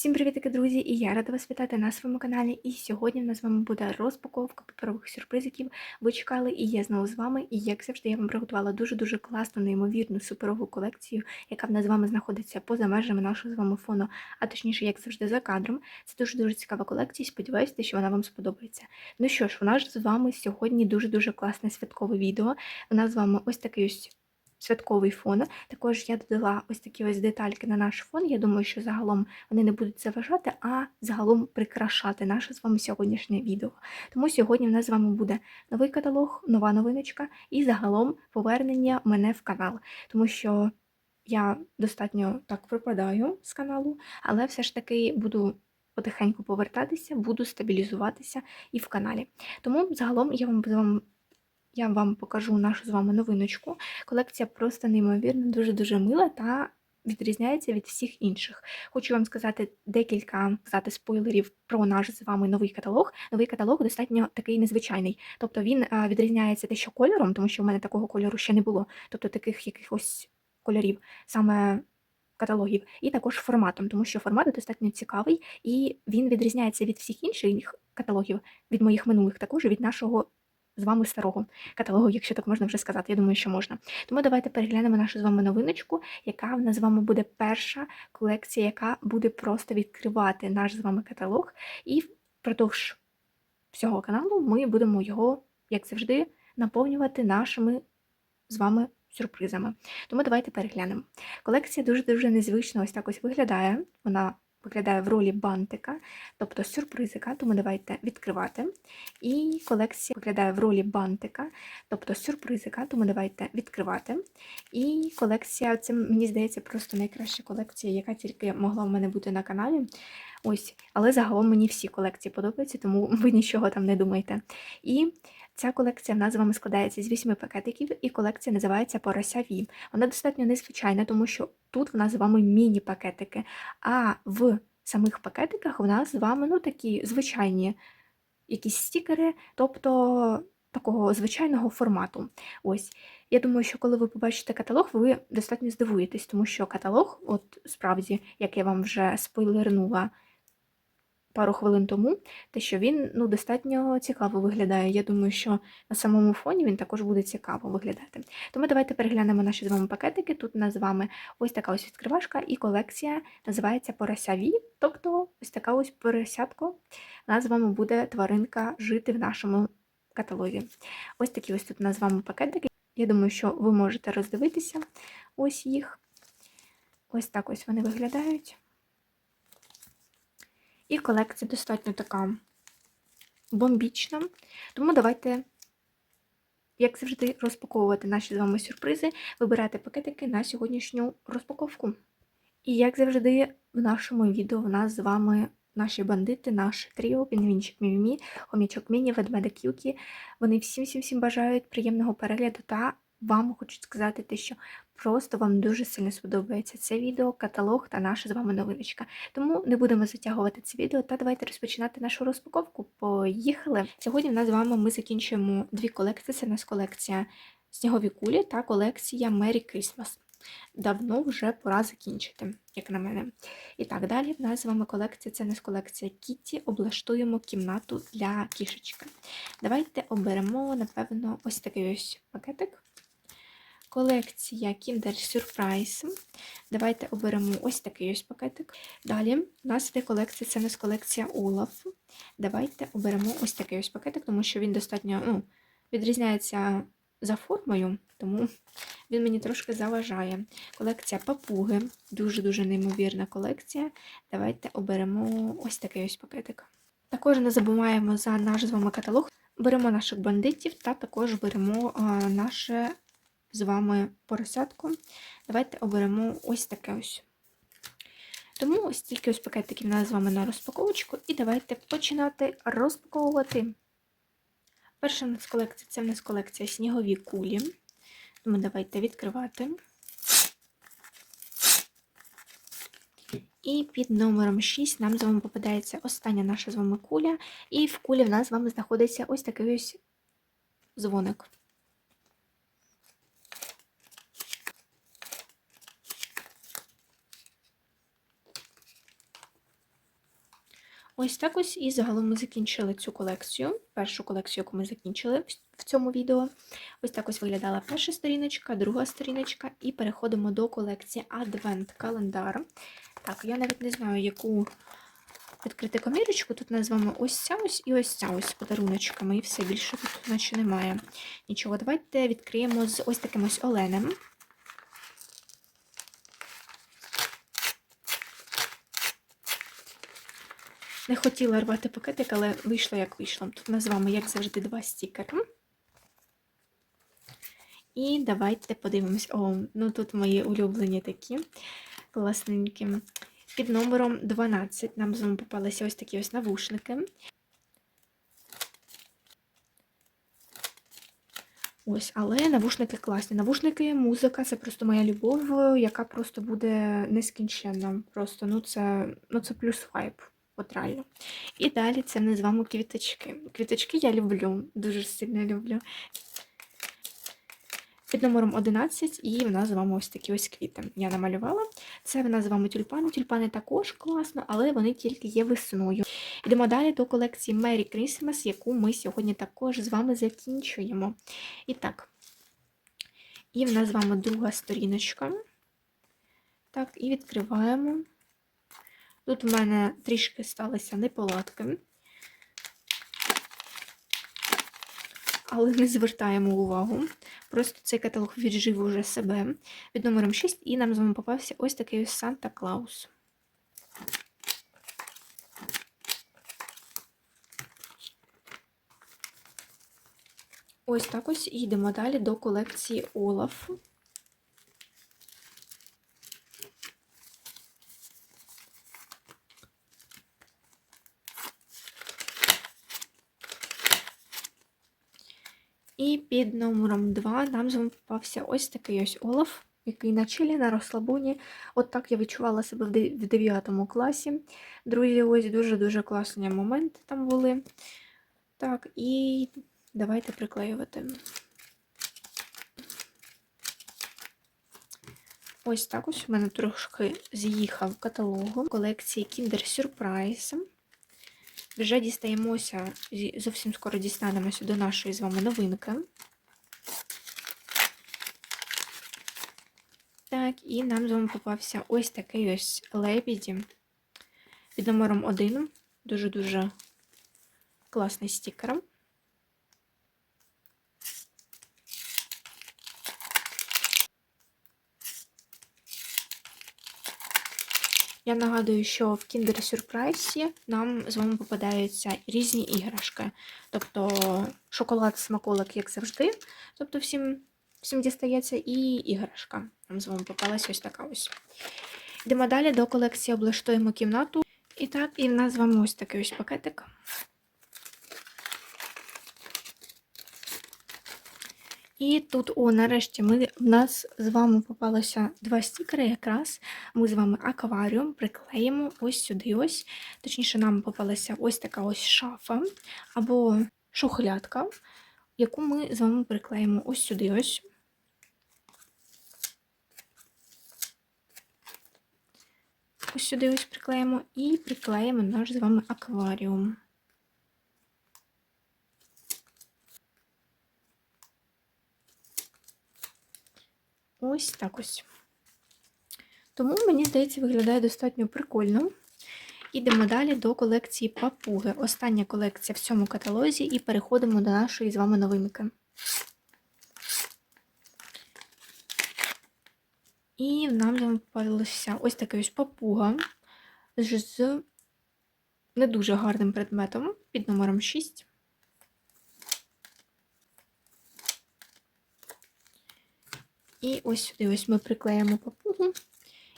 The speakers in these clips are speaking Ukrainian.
Всім привітки, друзі! І я рада вас вітати на своєму каналі. І сьогодні в нас з вами буде розпаковка паперових сюрпризиків. Ви чекали, і я знову з вами. І як завжди, я вам приготувала дуже-дуже класну, неймовірну суперову колекцію, яка в нас з вами знаходиться поза межами нашого з вами фону, а точніше, як завжди, за кадром. Це дуже-дуже цікава колекція. Сподіваюся, що вона вам сподобається. Ну що ж, у нас з вами сьогодні дуже-дуже класне святкове відео. У нас з вами ось такий ось святковий фон. Також я додала ось такі ось детальки на наш фон. Я думаю, що загалом вони не будуть заважати, а загалом прикрашати наше з вами сьогоднішнє відео. Тому сьогодні в нас з вами буде новий каталог, нова новиночка і загалом повернення мене в канал. Тому що я достатньо так пропадаю з каналу, але все ж таки буду. Потихеньку повертатися, буду стабілізуватися і в каналі. Тому загалом я вам я вам покажу нашу з вами новиночку. Колекція просто неймовірно, дуже-дуже мила та відрізняється від всіх інших. Хочу вам сказати декілька сказати, спойлерів про наш з вами новий каталог. Новий каталог достатньо такий незвичайний. Тобто він відрізняється те, що кольором, тому що в мене такого кольору ще не було, тобто таких якихось кольорів, саме каталогів, і також форматом, тому що формат достатньо цікавий, і він відрізняється від всіх інших каталогів, від моїх минулих, також від нашого з вами старого каталогу, якщо так можна вже сказати. Я думаю, що можна. Тому давайте переглянемо нашу з вами новиночку, яка в нас з вами буде перша колекція, яка буде просто відкривати наш з вами каталог. І впродовж всього каналу ми будемо його, як завжди, наповнювати нашими з вами сюрпризами. Тому давайте переглянемо. Колекція дуже-дуже незвично ось так ось виглядає. Вона виглядає в ролі бантика, тобто сюрпризика, тому давайте відкривати. І колекція виглядає в ролі бантика, тобто сюрпризика, тому давайте відкривати. І колекція, це, мені здається, просто найкраща колекція, яка тільки могла в мене бути на каналі. Ось, Але загалом мені всі колекції подобаються, тому ви нічого там не думайте. І Ця колекція в нас з вами складається з вісьми пакетиків, і колекція називається Порося Ві. Вона достатньо незвичайна, тому що тут в нас з вами міні-пакетики, а в самих пакетиках в нас з вами ну, такі звичайні якісь стікери, тобто такого звичайного формату. Ось. Я думаю, що коли ви побачите каталог, ви достатньо здивуєтесь, тому що каталог, от справді, як я вам вже спойлернула, пару хвилин тому, те, що він ну, достатньо цікаво виглядає. Я думаю, що на самому фоні він також буде цікаво виглядати. Тому давайте переглянемо наші з вами пакетики. Тут у нас з вами ось така ось відкривашка, і колекція називається Поросяві, тобто ось така ось поросятко. У нас з вами буде тваринка жити в нашому каталозі. Ось такі ось тут у нас з вами пакетики. Я думаю, що ви можете роздивитися ось їх. Ось так ось вони виглядають. І колекція достатньо така бомбічна. Тому давайте, як завжди, розпаковувати наші з вами сюрпризи, вибирати пакетики на сьогоднішню розпаковку. І, як завжди, в нашому відео в нас з вами наші бандити, наш тріо, пінгвінчик Мімімі, хомічок Міні, ведмедик Юкі. Вони всім-всім-всім бажають приємного перегляду та вам хочу сказати те, що просто вам дуже сильно сподобається це відео, каталог та наша з вами новиночка. Тому не будемо затягувати це відео та давайте розпочинати нашу розпаковку. Поїхали! Сьогодні в нас з вами ми закінчуємо дві колекції. Це у нас колекція Снігові кулі та колекція Merry Christmas. Давно вже пора закінчити, як на мене. І так, далі в нас з вами колекція, це у нас колекція Кітті, облаштуємо кімнату для кішечки. Давайте оберемо, напевно, ось такий ось пакетик колекція Kinder Surprise. Давайте оберемо ось такий ось пакетик. Далі у нас йде колекція, це у нас колекція Olaf. Давайте оберемо ось такий ось пакетик, тому що він достатньо ну, відрізняється за формою, тому він мені трошки заважає. Колекція папуги, дуже-дуже неймовірна колекція. Давайте оберемо ось такий ось пакетик. Також не забуваємо за наш з вами каталог. Беремо наших бандитів та також беремо а, наше з вами поросятку. Давайте оберемо ось таке ось. Тому ось тільки ось пакетиків у нас з вами на розпаковочку, і давайте починати розпаковувати. Перша у нас колекція це в нас колекція снігові кулі. Тому давайте відкривати. І під номером 6 нам з вами попадається остання наша з вами куля, і в кулі в нас з вами знаходиться ось такий ось дзвоник. Ось так ось і загалом ми закінчили цю колекцію, першу колекцію, яку ми закінчили в- цьому відео. Ось так ось виглядала перша сторіночка, друга сторіночка, і переходимо до колекції Адвент календар. Так, я навіть не знаю, яку відкрити комірочку. Тут назвемо ось ця ось і ось ця ось подаруночками, і все більше тут наче немає. Нічого, давайте відкриємо з ось таким ось оленем. Не хотіла рвати пакетик, але вийшло як вийшло. Тут ми з вами, як завжди, два стікери. І давайте подивимось. О, ну тут мої улюблені такі класненькі. Під номером 12 нам з вами попалися ось такі ось навушники. Ось, але навушники класні. Навушники, музика це просто моя любов, яка просто буде нескінченна. Просто ну це, ну це плюс вайб. От реально. І далі це ми з вами квіточки. Квіточки я люблю, дуже сильно люблю. Під номером 11, і в нас з вами ось такі ось квіти. Я намалювала. Це в нас з вами тюльпани. Тюльпани також класно, але вони тільки є весною. Йдемо далі до колекції Merry Christmas, яку ми сьогодні також з вами закінчуємо. І так, і в нас з вами друга сторіночка. Так, і відкриваємо. Тут в мене трішки сталися неполадки. Але не звертаємо увагу. Просто цей каталог віджив уже себе під номером 6, і нам з вами попався ось такий ось Санта Клаус. Ось так ось і йдемо далі до колекції Олаф. І під номером 2 нам з попався ось такий ось Олаф, який на чилі, на розслабоні. От так я відчувала себе в 9 класі. Друзі, ось дуже-дуже класні моменти там були. Так, і давайте приклеювати. Ось так ось у мене трошки з'їхав каталогом колекції Kinder Surprise. Вже дістаємося, зовсім скоро дістанемося до нашої з вами новинки. Так, і нам з вами попався ось такий ось лебіді під номером 1. Дуже-дуже класний стікер. Я нагадую, що в Kinder Surprise нам з вами попадаються різні іграшки. Тобто шоколад, смаколик, як завжди. Тобто всім, всім дістається і іграшка. Нам з вами попалася ось така ось. Йдемо далі до колекції облаштуємо кімнату. І так, і в нас з вами ось такий ось пакетик. І тут, о, нарешті, ми, в нас з вами попалося два стікери якраз. Ми з вами акваріум приклеїмо ось сюди ось. Точніше, нам попалася ось така ось шафа або шухлядка, яку ми з вами приклеїмо ось сюди ось. Ось сюди ось приклеїмо і приклеїмо наш з вами акваріум. Ось так ось. Тому, мені здається, виглядає достатньо прикольно. Ідемо далі до колекції папуги. Остання колекція в цьому каталозі, і переходимо до нашої з вами новинки. І нам з попалася ось така ось папуга з не дуже гарним предметом під номером 6. І ось сюди ось ми приклеїмо папугу.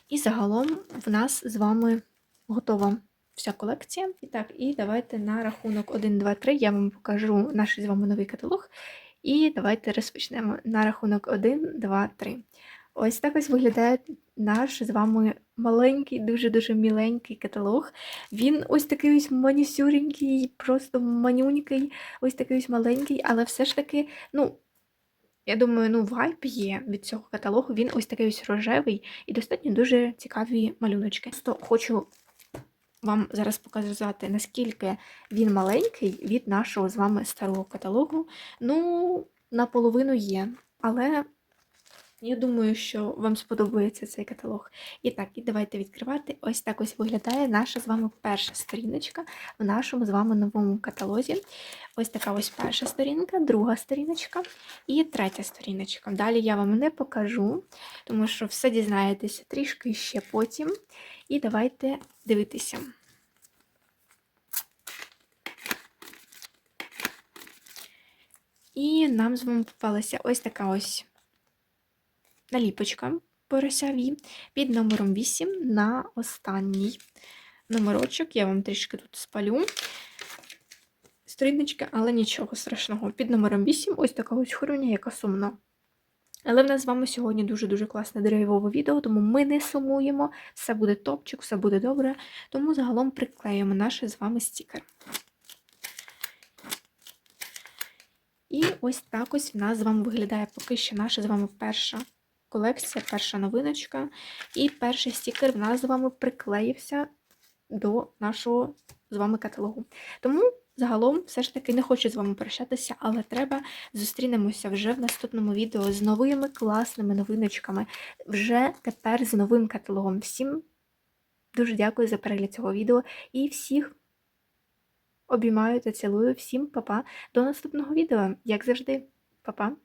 І загалом в нас з вами готова вся колекція. І так, і давайте на рахунок 1, 2, 3 я вам покажу наш з вами новий каталог. І давайте розпочнемо на рахунок 1, 2, 3. Ось так ось виглядає наш з вами маленький, дуже-дуже міленький каталог. Він ось такий ось манюсюренький, просто манюнький, ось такий ось маленький, але все ж таки, ну, я думаю, ну, вайб є від цього каталогу. Він ось такий ось рожевий і достатньо дуже цікаві малюночки. Просто хочу вам зараз показати, наскільки він маленький від нашого з вами старого каталогу. Ну, наполовину є, але я думаю, що вам сподобається цей каталог. І так, і давайте відкривати. Ось так ось виглядає наша з вами перша сторіночка в нашому з вами новому каталозі. Ось така ось перша сторінка, друга сторіночка і третя сторіночка. Далі я вам не покажу, тому що все дізнаєтеся трішки ще потім. І давайте дивитися. І нам з вами попалася ось така ось наліпочка поросяві під номером 8 на останній номерочок. Я вам трішки тут спалю. Сторіночка, але нічого страшного. Під номером 8 ось така ось хуруня, яка сумна. Але в нас з вами сьогодні дуже-дуже класне драйвове відео, тому ми не сумуємо, все буде топчик, все буде добре. Тому загалом приклеїмо наш з вами стікер. І ось так ось в нас з вами виглядає поки що наша з вами перша колекція, перша новиночка. І перший стікер в нас з вами приклеївся до нашого з вами каталогу. Тому загалом все ж таки не хочу з вами прощатися, але треба зустрінемося вже в наступному відео з новими класними новиночками. Вже тепер з новим каталогом. Всім дуже дякую за перегляд цього відео і всіх обіймаю та цілую. Всім па-па. До наступного відео, як завжди, па-па.